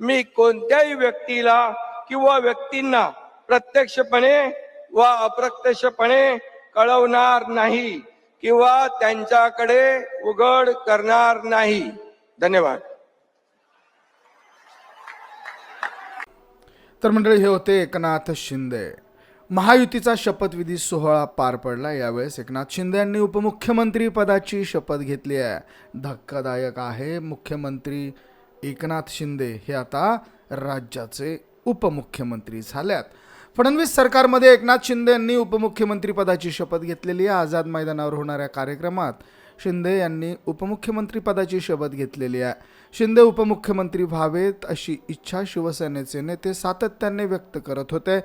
मी कोणत्याही व्यक्तीला किंवा व्यक्तींना प्रत्यक्षपणे व अप्रत्यक्षपणे कळवणार नाही किंवा त्यांच्याकडे उघड करणार नाही. धन्यवाद. तर मंडळी हे होते एकनाथ शिंदे. महायुतीचा शपथविधी सोहळा पार पडला. यावेळेस एकनाथ शिंदे यांनी उपमुख्यमंत्री पदाची शपथ घेतली आहे. धक्कादायक आहे. मुख्यमंत्री एकनाथ शिंदे हे आता राज्याचे उपमुख्यमंत्री झाल्यात. फडणवीस सरकारमध्ये एकनाथ शिंदे यांनी उपमुख्यमंत्री पदाची शपथ घेतलेली आहे. आझाद मैदानावर होणाऱ्या कार्यक्रमात शिंदे यांनी उपमुख्यमंत्री पदाची शपथ घेतलेली आहे. शिंदे उपमुख्यमंत्री व्हावेत अशी इच्छा शिवसेनेचे नेते सातत्याने व्यक्त करत होते.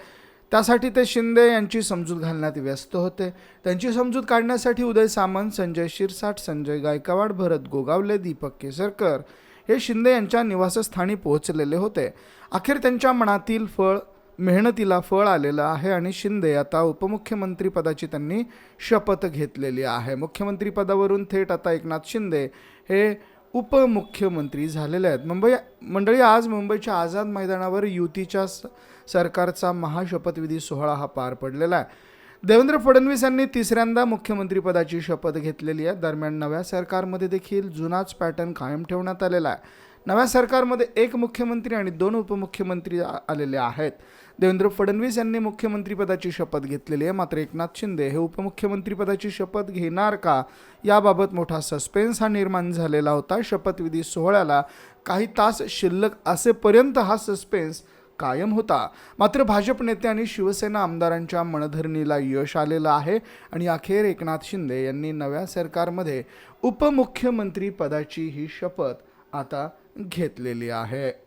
त्यासाठी ते शिंदे यांची समजूत घालण्यात व्यस्त होते. त्यांची समजूत काढण्यासाठी उदय सामंत संजय शिरसाट संजय गायकवाड भरत गोगावले दीपक केसरकर हे शिंदे यांच्या निवासस्थानी पोहोचलेले होते. अखेर त्यांच्या मनातील फळ मेहनतीला फळ आलेलं आहे आणि शिंदे आता उपमुख्यमंत्री पदाची त्यांनी शपथ घेतलेली आहे. मुख्यमंत्री पदावरून थेट आता एकनाथ शिंदे हे उपमुख्यमंत्री झालेले आहेत. मुंबई मंडळी आज मुंबईच्या आझाद मैदानावर युतीच्या स- सरकारचा महाशपथविधी सोहळा हा पार पडलेला आहे. देवेंद्र फडणवीस यांनी तिसऱ्यांदा मुख्यमंत्रीपदाची शपथ घेतलेली आहे. दरम्यान नव्या सरकारमध्ये देखील जुनाच पॅटर्न कायम ठेवण्यात आलेला आहे. नव्या सरकारमध्ये एक मुख्यमंत्री आणि दोन उपमुख्यमंत्री आलेले आहेत. देवेंद्र फडणवीस यांनी मुख्यमंत्रीपदाची शपथ घेतलेली आहे. मात्र एकनाथ शिंदे हे उपमुख्यमंत्रीपदाची शपथ घेणार का? याबाबत मोठा सस्पेन्स हा निर्माण झालेला होता. शपथविधी सोहळ्याला काही तास शिल्लक असेपर्यंत हा सस्पेन्स कायम होता. मात्र भाजप नेते आणि शिवसेना आमदारांच्या मनधरणीला यश आलेलं आहे आणि अखेर एकनाथ शिंदे यांनी नव्या सरकारमध्ये उपमुख्यमंत्री पदाची ही शपथ आता घेतलेली आहे.